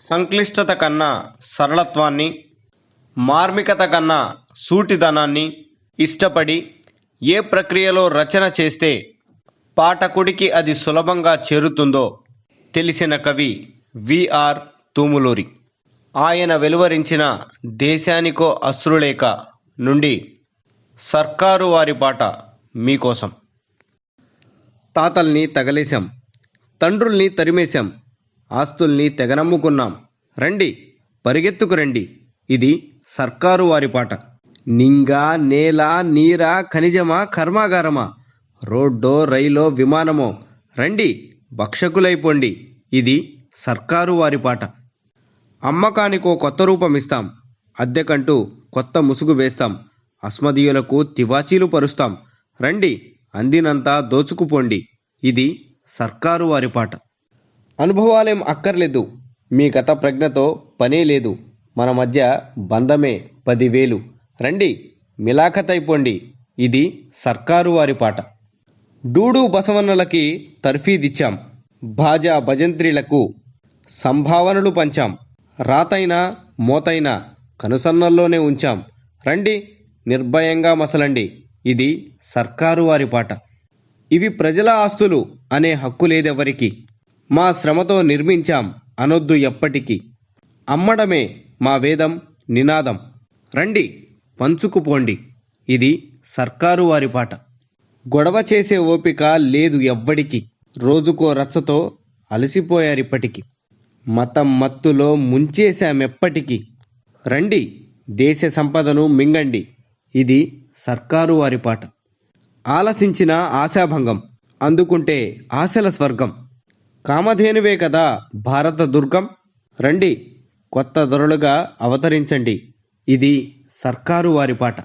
సంక్లిష్టత కన్నా సరళత్వాన్ని మార్మికత కన్నా సూటిదనాన్ని ఇష్టపడి ఏ ప్రక్రియలో రచన చేస్తే పాఠకుడికి అది సులభంగా చేరుతుందో తెలిసిన కవి విఆర్ తూములూరి. ఆయన వెలువరించిన దేశానికో అశ్రులేఖ నుండి సర్కారు వారి పాట మీకోసం. తాతల్ని తగలేశాం తండ్రుల్ని తరిమేశాం ఆస్తుల్ని తెగనమ్ముకున్నాం. రండి పరిగెత్తుకు రండి. ఇది సర్కారు వారి పాట. నింగా నేల నీర ఖనిజమా కర్మాగారమా? రోడ్డో రైలో విమానమో? రండి భక్షకులైపోండి. ఇది సర్కారు వారి పాట. అమ్మకానికో కొత్త రూపం ఇస్తాం. అద్దెకంటూ కొత్త ముసుగు వేస్తాం. అస్మదీయులకు తివాచీలు పరుస్తాం. రండి అందినంతా దోచుకుపోండి. ఇది సర్కారు వారి పాట. అనుభవాలేం అక్కర్లేదు. మీ గత ప్రజ్ఞతో పనే లేదు. మన మధ్య బంధమే పదివేలు. రండి మిలాఖతైపోండి ఇది సర్కారు వారి పాట. డూడు బసవన్నలకి తర్ఫీదిచ్చాం. భాజా భజంత్రిలకు సంభావనలు పంచాం. రాతైనా మోతైనా కనుసన్నల్లోనే ఉంచాం. రండి నిర్భయంగా మసలండి. ఇది సర్కారు వారి పాట. ఇవి ప్రజల ఆస్తులు అనే హక్కు లేదెవరికి. మా శ్రమతో నిర్మించాం అనొద్దు ఎప్పటికీ. అమ్మడమే మా వేదం నినాదం. రండి పంచుకుపోండి. ఇది సర్కారు వారి పాట. గొడవ చేసే ఓపిక లేదు ఎవ్వడికి. రోజుకో రచ్చతో అలసిపోయారిప్పటికి మతం మత్తులో ముంచేశామెప్పటికీ. రండి దేశ సంపదను మింగండి. ఇది సర్కారు వారి పాట. ఆలసించిన ఆశాభంగం అందుకుంటే ఆశల స్వర్గం. కామధేనువే కదా భారత దుర్గం? రండి కొత్త దొరలుగా అవతరించండి. ఇది సర్కారు వారి పాట.